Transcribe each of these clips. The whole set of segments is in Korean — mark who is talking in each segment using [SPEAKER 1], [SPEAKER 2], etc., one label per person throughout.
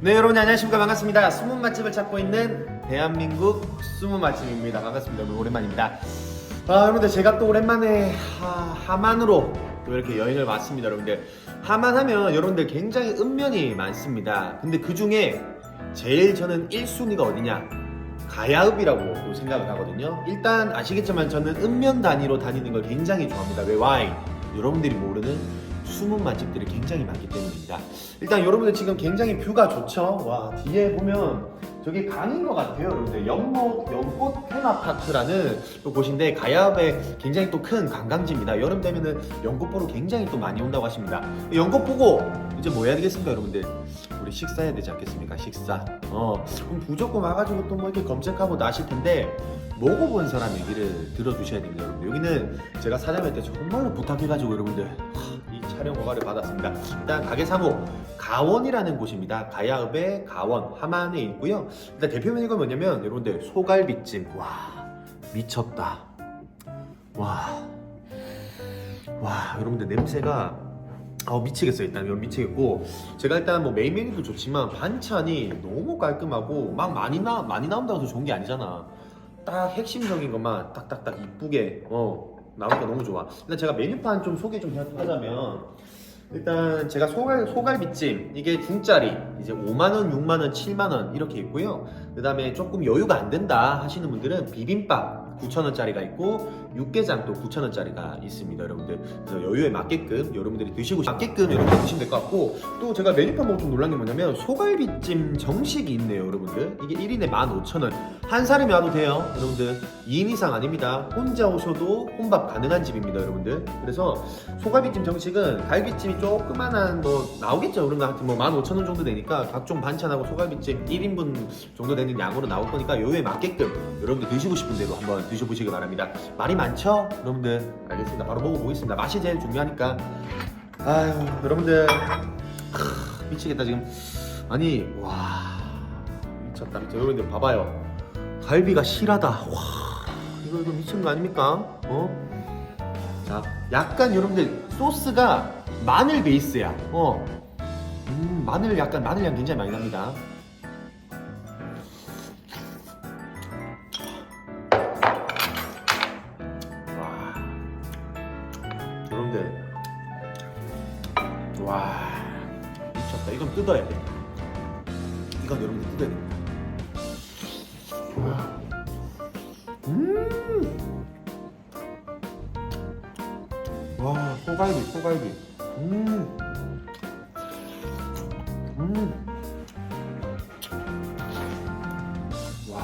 [SPEAKER 1] 네 여러분 안녕하십니까? 반갑습니다. 숨은 맛집을 찾고 있는 대한민국 숨은 맛집입니다. 반갑습니다. 여러분 오랜만입니다. 아 여러분들 제가 또 오랜만에 하, 하만으로 또 이렇게 여행을 왔습니다 여러분들. 하만 하면 여러분들 굉장히 은면이 많습니다. 근데 그 중에 제일 저는 1순위가 어디냐? 가야읍이라고 또 생각을 하거든요. 일단 아시겠지만 저는 은면 단위로 다니는 걸 굉장히 좋아합니다. 왜? 와이 여러분들이 모르는 숨은 맛집들이 굉장히 많기 때문입니다. 일단 여러분들 지금 굉장히 뷰가 좋죠. 와 뒤에 보면 저기 강인 것 같아요, 여러분들. 연못 연꽃 테마파크라는 또 곳인데 가야읍에 굉장히 또 큰 관광지입니다. 여름 되면은 연꽃 보러 굉장히 또 많이 온다고 하십니다. 연꽃 보고 이제 뭐 해야 되겠습니까, 여러분들? 우리 식사해야 되지 않겠습니까? 식사. 어 그럼 무조건 와가지고 또 뭐 이렇게 검색하고 나실 텐데. 먹어본 사람 얘기를 들어주셔야 됩니다, 여러분들. 여기는 제가 사장님한테 정말로 부탁해가지고 여러분들 촬영 허가를 받았습니다. 일단 가게 상호 가원이라는 곳입니다. 가야읍의 가원 하만에 있고요. 일단 대표 메뉴가 뭐냐면 여러분들 소갈비찜 와 미쳤다. 와. 와 여러분들 냄새가 어 미치겠어요 일단 이건 미치겠고 제가 일단 뭐 메인 메뉴도 좋지만 반찬이 너무 깔끔하고 막 많이 나 많이 나온다고 해서 좋은 게 아니잖아 딱 핵심적인 것만 딱딱딱 이쁘게 어 나오니까 너무 좋아. 일단 제가 메뉴판 좀 소개 좀 하자면 일단 제가 소갈 소갈비찜 이게 중짜리 이제 5만 원, 6만 원, 7만 원 이렇게 있고요. 그다음에 조금 여유가 안 된다 하시는 분들은 비빔밥 9천 원짜리가 있고 육개장 또 9천 원짜리가 있습니다, 여러분들. 그래서 여유에 맞게끔 여러분들이 드시고 싶- 맞게끔 여러분들 드시면 될 것 같고 또 제가 메뉴판 보고 좀 놀란 게 뭐냐면 소갈비찜 정식이 있네요, 여러분들. 이게 1인에 15,000원. 한 사람이 와도 돼요, 여러분들. 2인 이상 아닙니다. 혼자 오셔도 혼밥 가능한 집입니다, 여러분들. 그래서 소갈비찜 정식은 갈비찜이 조그만한 뭐 나오겠죠, 그런 거 하여튼 뭐 15,000원 정도 되니까 각종 반찬하고 소갈비찜 1인분 정도 되는 양으로 나올 거니까 요에 맞게끔 여러분들 드시고 싶은 대로 한번 드셔보시기 바랍니다. 말이 많죠? 여러분들 알겠습니다. 바로 먹어보겠습니다. 맛이 제일 중요하니까. 아유, 여러분들 크, 미치겠다 지금. 아니 와 미쳤다 미쳐. 여러분들 봐봐요. 갈비가 실하다. 와 이거 이거 미친 거 아닙니까? 어? 자, 약간 여러분들 소스가 마늘 베이스야. 어. 음, 마늘 약간 마늘 향 굉장히 많이 납니다. 와. 여러분들. 와. 미쳤다. 이건 뜯어야 돼. 이건 여러분들 뜯어야 됩니다. 와. 음. 와, 소갈비, 소갈비. 음. 음. 와.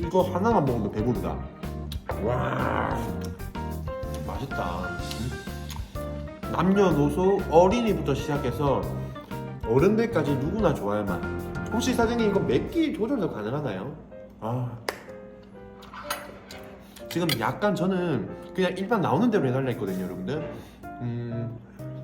[SPEAKER 1] 이거 하나만 먹어도 배부르다. 와. 맛있다. 음. 남녀노소 어린이부터 시작해서 어른들까지 누구나 좋아할 맛. 혹시 사장님 이거 맵기 조절도 가능하나요? 아. 지금 약간 저는 그냥 일반 나오는 대로 해달라 했거든요, 여러분들. 음,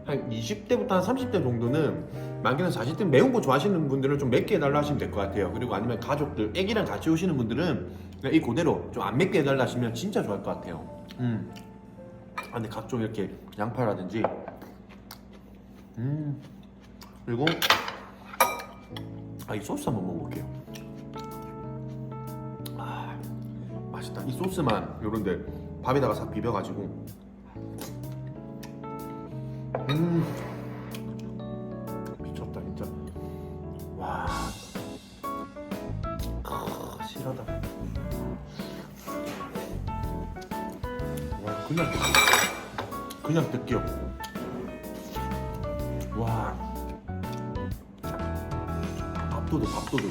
[SPEAKER 1] 한 20대부터 한 30대 정도는 많게는 40대 매운 거 좋아하시는 분들은 좀 맵게 해달라 하시면 될 것 같아요. 그리고 아니면 가족들, 애기랑 같이 오시는 분들은 그냥 이 그대로 좀 안 맵게 해달라 하시면 진짜 좋아할 것 같아요. 음. 아, 근데 각종 이렇게 양파라든지, 음. 그리고 아, 이 소스 한번 먹어볼게요. 맛있다. 이 소스만 요런데 밥에다가 싹 비벼가지고, 음, 미쳤다 진짜. 와, 크, 실하다. 와, 그냥. 그냥 뜯겨. 와. 밥도둑 밥도둑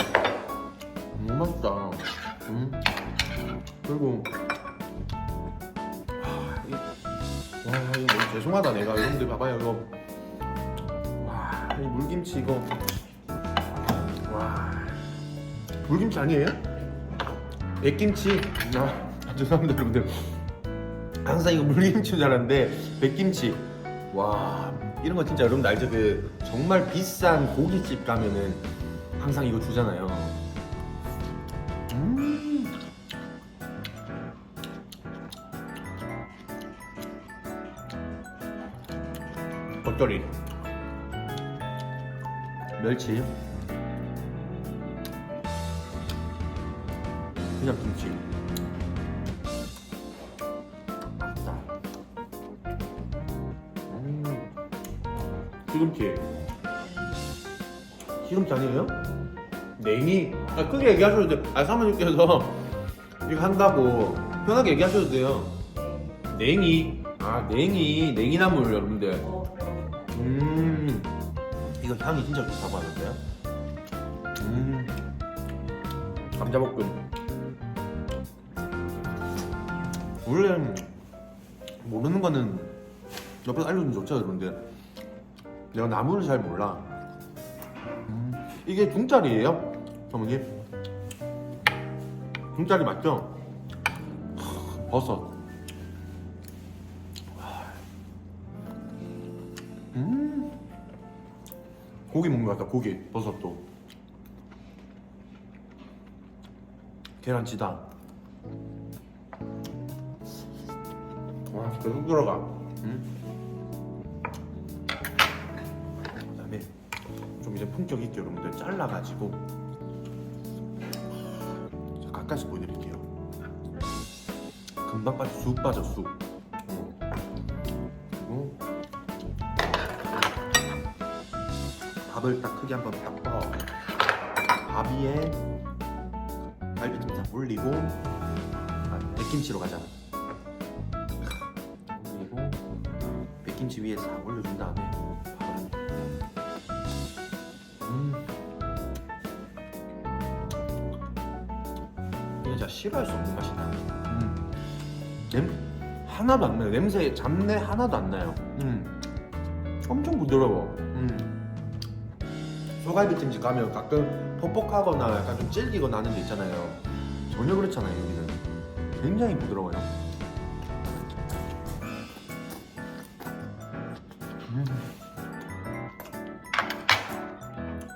[SPEAKER 1] 너무 맛있다 음. 그리고 아, 이, 와 이거 너무 죄송하다 내가. 여러분들 봐봐요 이거. 와이 물김치 이거. 와. 물김치 아니에요? 백김치? 아 죄송합니다 여러분들. 항상 이거 물김치인 줄 알았는데 백김치. 와 이런 거 진짜 여러분들 알죠? 그 정말 비싼 고깃집 가면은 항상 이거 주잖아요. 음. 겉절이 멸치? 그냥 김치. 맛있다. 음. 시금치. 시금치 아니에요? 냉이? 아 크게 얘기하셔도 돼요. 아 사모님께서 이거 한다고 편하게 얘기하셔도 돼요. 냉이. 아 냉이. 냉이나물 여러분들. 음 이거 향이 진짜 좋다고 하는데요? 음. 감자볶음 원래 모르는 거는 옆에서 알려주면 좋죠 여러분들 내가 나물을 잘 몰라. 음, 이게 중짜리예요 사모님? 중짜리 맞죠? 하, 버섯 고기 먹는 것 같다 고기. 버섯도. 계란치다 와 계속 들어가. 음. 그 다음에 좀 이제 품격 있게 여러분들. 잘라가지고. 자, 가까이서 보여드릴게요. 금방 빠져 쑥 빠져 쑥 밥을 딱 크게 한번 딱 떠. 밥 위에 갈비찜 딱 올리고 아, 백김치로 가자. 그리고 백김치 위에 싹 올려준 다음에 밥을 음. 이거 진짜 싫어할 수 없는 맛이다. 음. 냄 하나도 안 나요. 냄새 잡내 하나도 안 나요. 음. 엄청 부드러워. 음. 소갈비찜집 가면 가끔 퍽퍽하거나 약간 좀 질기거나 하는 데 있잖아요. 전혀 그렇잖아요 여기는. 굉장히 부드러워요. 음.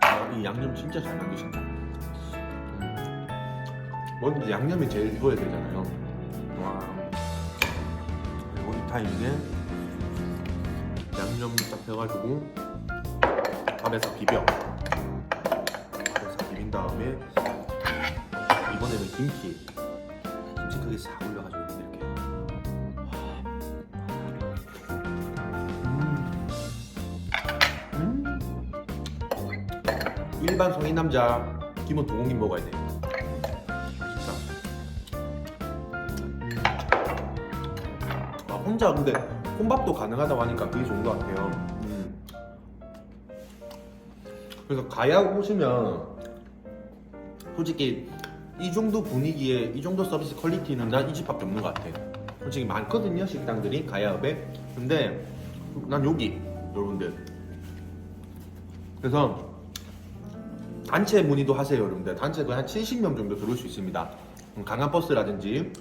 [SPEAKER 1] 아, 이 양념 진짜 잘 만드신다. 음. 먼저 양념이 제일 익어야 되잖아요. 와. 그리고 이 타이밍에 양념 딱 해가지고 밥에서 비벼. 김치. 김치 크게 싹 올려가지고 이렇게. 음. 음. 일반 성인 남자 기본 동공김 먹어야 돼. 맛있다. 음. 아, 혼자 근데 혼밥도 가능하다고 하니까 그게 좋은 것 같아요. 음. 그래서 가야 오시면 솔직히 이 정도 분위기에 이 정도 서비스 퀄리티는 난 이 집밖에 없는 것 같아. 솔직히 많거든요 식당들이 가야읍에. 근데 난 여기 여러분들. 그래서 단체 문의도 하세요 여러분들. 단체 거의 한 70명 정도 들어올 수 있습니다. 음, 강남버스라든지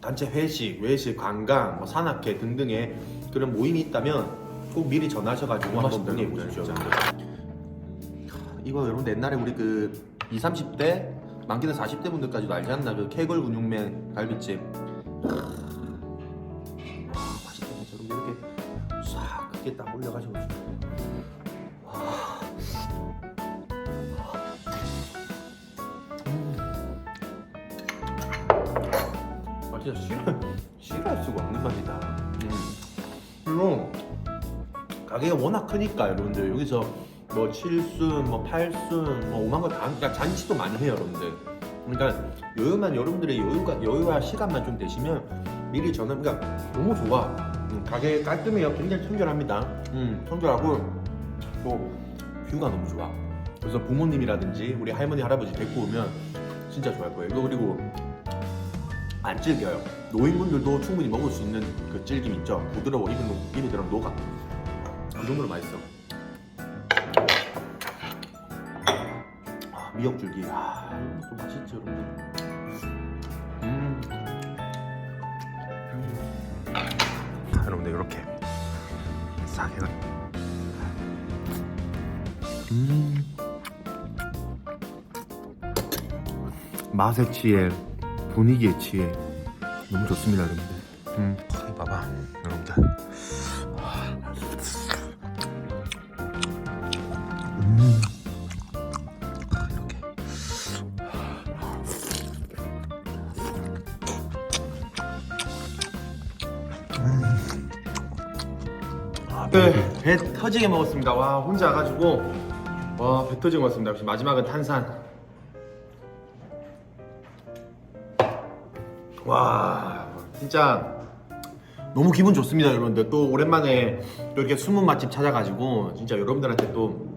[SPEAKER 1] 단체 회식, 외식, 관광, 뭐 산악회 등등의 그런 모임이 있다면 꼭 미리 전화하셔가지고 한번 문의해 보십시오. 이거 여러분 옛날에 우리 그 20, 30대 많게는 40대 분들까지도 알지 않나 그 캐걸 근육맨 갈비집 와 맛있다 진짜 여러분 이렇게 싹 크게 딱 올려가지고 와. 음. 아 진짜 싫어 싫어할 수가 없는 맛이다 음. 그리고 가게가 워낙 크니까 여러분들 여기서 뭐 7순, 뭐 8순, 뭐 5만 거다 그러니까 잔치도 많이 해요 여러분들. 그러니까 여유만 여러분들의 여유가 여유와 시간만 좀 되시면 미리 전화 그러니까 너무 좋아. 음, 가게 깔끔해요. 굉장히 청결합니다. 음, 청결하고 또 뷰가 너무 좋아. 그래서 부모님이라든지 우리 할머니 할아버지 데리고 오면 진짜 좋아할 거예요. 그리고 안 질겨요. 노인분들도 충분히 먹을 수 있는 그 질김 있죠? 부드러워. 녹- 입에 들어가면 녹아. 그 정도로 맛있어 미역줄기 아 이것도 맛있죠 여러분들 음. 여러분들 이렇게 싹 해가 음. 맛에 취해 분위기에 취해 너무 좋습니다 여러분들 음. 네, 배 터지게 먹었습니다. 와 혼자 와가지고 와 배 터지게 먹었습니다. 역시 마지막은 탄산. 와 진짜 너무 기분 좋습니다, 여러분들. 또 오랜만에 또 이렇게 숨은 맛집 찾아가지고 진짜 여러분들한테 또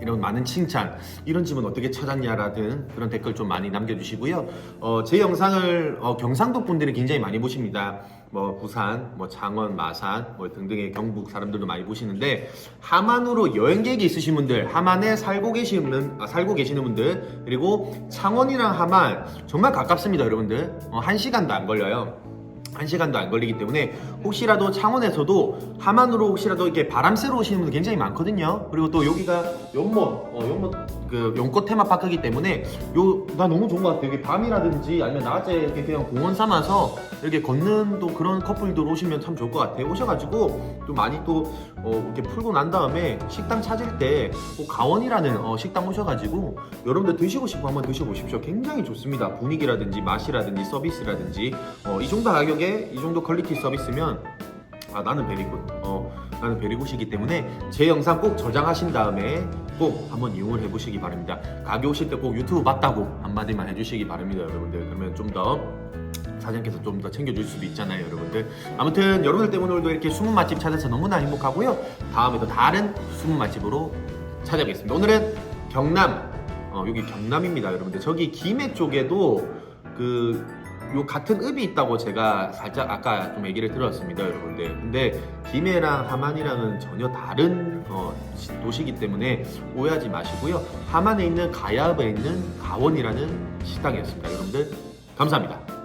[SPEAKER 1] 이런 많은 칭찬, 이런 집은 어떻게 찾았냐라든 그런 댓글 좀 많이 남겨주시고요. 어, 제 영상을 어, 경상도 분들이 굉장히 많이 보십니다. 뭐 부산, 뭐 창원, 마산, 뭐 등등의 경북 사람들도 많이 보시는데 하만으로 여행 계획이 있으신 분들, 하만에 살고 계시는 아, 살고 계시는 분들, 그리고 창원이랑 하만 정말 가깝습니다, 여러분들. 어, 한 시간도 안 걸려요. 한 시간도 안 걸리기 때문에 혹시라도 창원에서도 하만으로 혹시라도 이렇게 바람 쐬러 오시는 분들 굉장히 많거든요. 그리고 또 여기가 연못, 어, 연못 그 연꽃 테마파크이기 때문에 요 나 너무 좋은 것 같아요. 여기 밤이라든지 아니면 낮에 이렇게 그냥 공원 삼아서 이렇게 걷는 또 그런 커플들 오시면 참 좋을 것 같아요. 오셔가지고 또 많이 또 어, 이렇게 풀고 난 다음에 식당 찾을 때 꼭 가원이라는 어, 식당 오셔가지고 여러분들 드시고 싶어 한번 드셔보십시오. 굉장히 좋습니다. 분위기라든지 맛이라든지 서비스라든지 어, 이 정도 가격에 이 정도 퀄리티 서비스면 아 나는 베리굿 어 나는 베리굿이기 때문에 제 영상 꼭 저장하신 다음에 꼭 한번 이용을 해보시기 바랍니다 가게 오실 때 꼭 유튜브 봤다고 한마디만 해주시기 바랍니다 여러분들 그러면 좀더 사장님께서 좀 더 챙겨줄 수도 있잖아요 여러분들 아무튼 여러분들 때문에 오늘도 이렇게 숨은 맛집 찾아서 너무나 행복하고요 다음에도 다른 숨은 맛집으로 찾아뵙겠습니다 오늘은 경남 어 여기 경남입니다 여러분들 저기 김해 쪽에도 그 요 같은 읍이 있다고 제가 살짝 아까 좀 얘기를 들었습니다, 여러분들. 근데 김해랑 하만이랑은 전혀 다른 어, 시- 도시이기 때문에 오해하지 마시고요. 하만에 있는 가야읍에 있는 가원이라는 식당이었습니다, 여러분들. 감사합니다.